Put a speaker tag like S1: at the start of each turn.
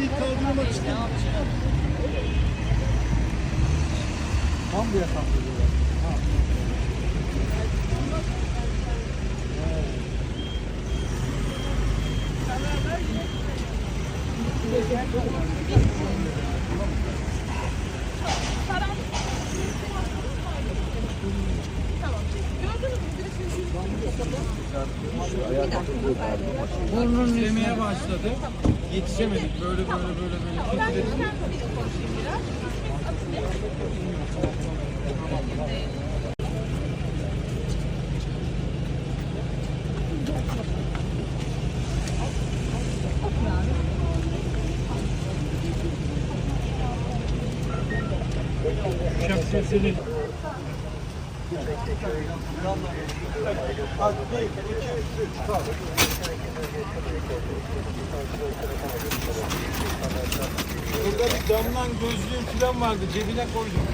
S1: bir kaldırıma çıkın.
S2: Tam bir yasak diyorlar.
S3: Titremeye başladı. Yetişemedik. Böyle böyle böyle böyle titredik. Uçak sesini
S1: Burada bir damlan gözlüğüm falan vardı cebine koydum.